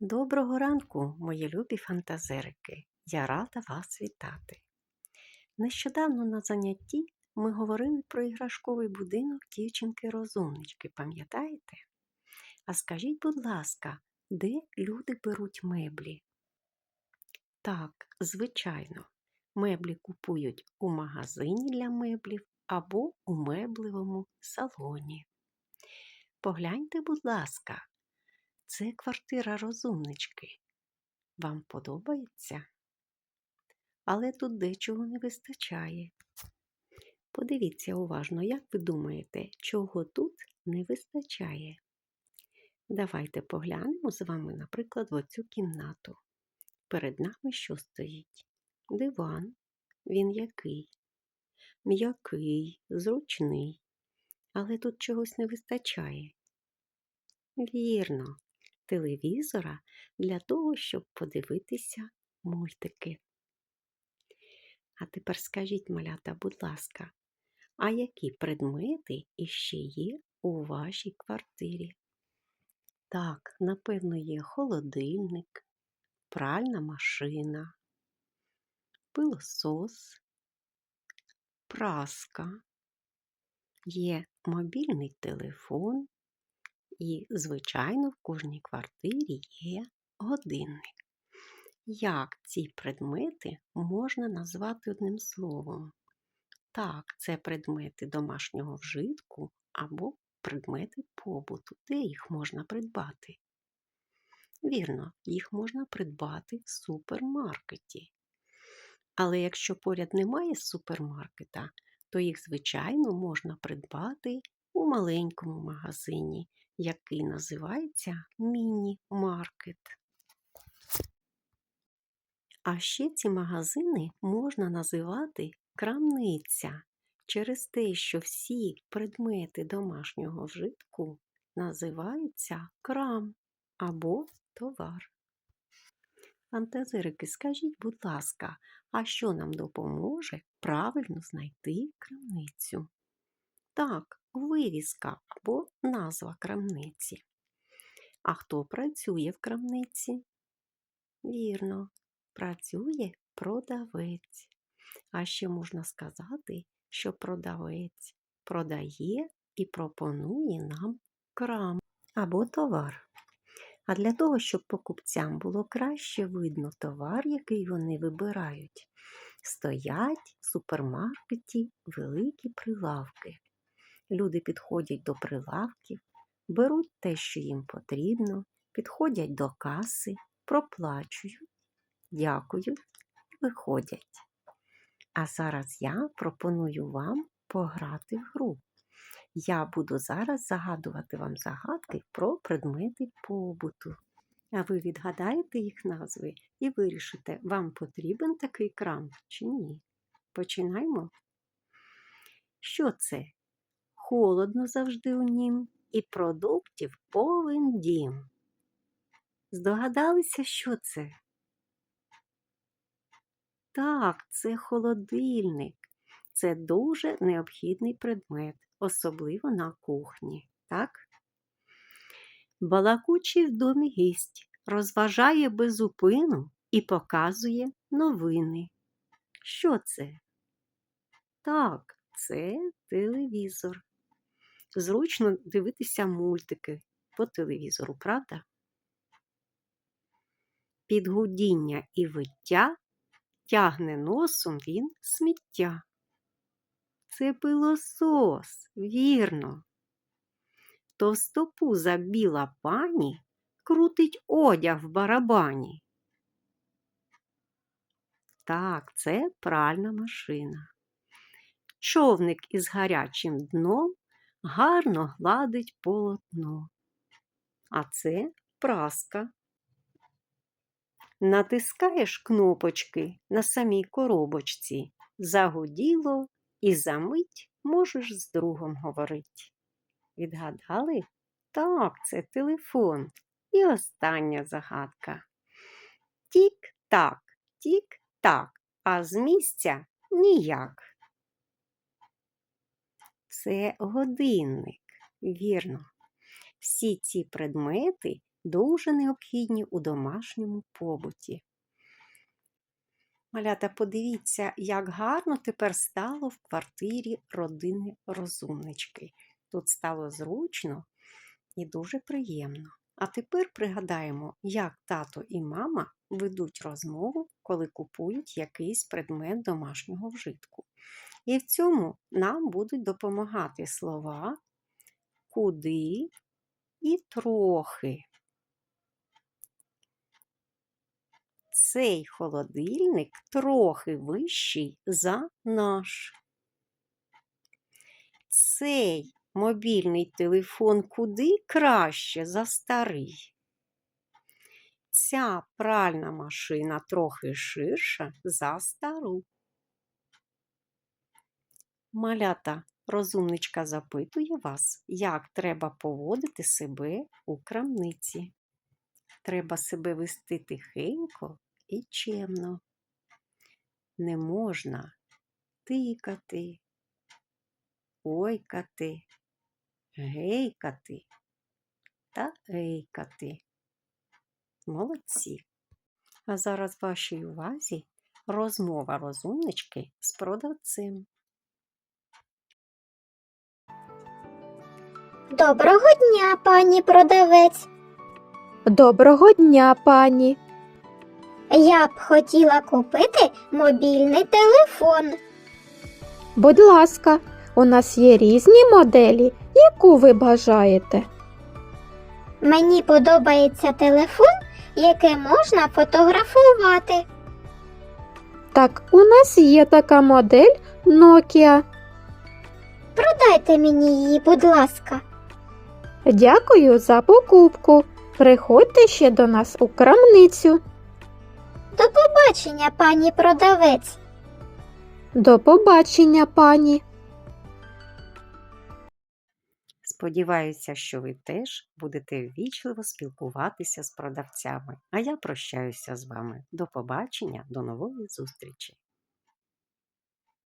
Доброго ранку, мої любі фантазерики! Я рада вас вітати. Нещодавно на занятті ми говорили про іграшковий будинок дівчинки-розумнички, пам'ятаєте? А скажіть, будь ласка, де люди беруть меблі? Так, звичайно, меблі купують у магазині для меблів або у меблевому салоні. Погляньте, будь ласка, це квартира розумнички. Вам подобається? Але тут дечого не вистачає. Подивіться уважно, як ви думаєте, чого тут не вистачає? Давайте поглянемо з вами, наприклад, в оцю кімнату. Перед нами що стоїть? Диван. Він який? М'який, зручний. Але тут чогось не вистачає. Вірно, телевізора для того, щоб подивитися мультики. А тепер скажіть, малята, будь ласка, а які предмети іще є у вашій квартирі? Так, напевно, є холодильник, пральна машина, пилосос, праска, є мобільний телефон, і, звичайно, в кожній квартирі є годинник. Як ці предмети можна назвати одним словом? Так, це предмети домашнього вжитку або предмети побуту. Де їх можна придбати? Вірно, їх можна придбати в супермаркеті. Але якщо поряд немає супермаркета, то їх, звичайно, можна придбати у маленькому магазині, який називається міні-маркет. А ще ці магазини можна називати крамниця через те, що всі предмети домашнього вжитку називаються крам або товар. Фантазирики, скажіть, будь ласка, а що нам допоможе правильно знайти крамницю? Так, вивіска або назва крамниці. А хто працює в крамниці? Вірно, працює продавець. А ще можна сказати, що продавець продає і пропонує нам крам або товар. А для того, щоб покупцям було краще видно товар, який вони вибирають, стоять в супермаркеті великі прилавки. Люди підходять до прилавків, беруть те, що їм потрібно, підходять до каси, проплачують, дякують і виходять. А зараз я пропоную вам пограти в гру. Я буду зараз загадувати вам загадки про предмети побуту. А ви відгадаєте їх назви і вирішите, вам потрібен такий крам чи ні. Починаємо. Що це? Холодно завжди у нім, і продуктів повен дім. Здогадалися, що це? Так, це холодильник. Це дуже необхідний предмет, особливо на кухні. Так? Балакучий в домі гість розважає безупину і показує новини. Що це? Так, це телевізор. Зручно дивитися мультики по телевізору, правда? Під гудіння і виття тягне носом він сміття. Це пилосос, вірно. Товстопуза біла пані крутить одяг в барабані. Так, це пральна машина. Човник із гарячим дном гарно гладить полотно. А це праска. Натискаєш кнопочки на самій коробочці, загуділо і за мить можеш з другом говорити. Відгадали? Так, це телефон. І остання загадка. Тік-так, тік-так, а з місця ніяк. Це годинник. Вірно. Всі ці предмети дуже необхідні у домашньому побуті. Малята, подивіться, як гарно тепер стало в квартирі родини розумнички. Тут стало зручно і дуже приємно. А тепер пригадаємо, як тато і мама ведуть розмову, коли купують якийсь предмет домашнього вжитку. І в цьому нам будуть допомагати слова куди і трохи. Цей холодильник трохи вищий за наш. Цей мобільний телефон куди краще за старий. Ця пральна машина трохи ширша за стару. Малята, розумничка запитує вас, як треба поводити себе у крамниці. Треба себе вести тихенько і чемно. Не можна тикати, ойкати, гейкати та гейкати. Молодці. А зараз вашій увазі розмова розумнички з продавцем. Доброго дня, пані продавець. Доброго дня, пані. Я б хотіла купити мобільний телефон. Будь ласка, у нас є різні моделі, яку ви бажаєте. Мені подобається телефон, який можна фотографувати. Так, у нас є така модель Nokia. Продайте мені її, будь ласка. Дякую за покупку. Приходьте ще до нас у крамницю. До побачення, пані продавець. До побачення, пані. Сподіваюся, що ви теж будете ввічливо спілкуватися з продавцями. А я прощаюся з вами. До побачення, до нової зустрічі!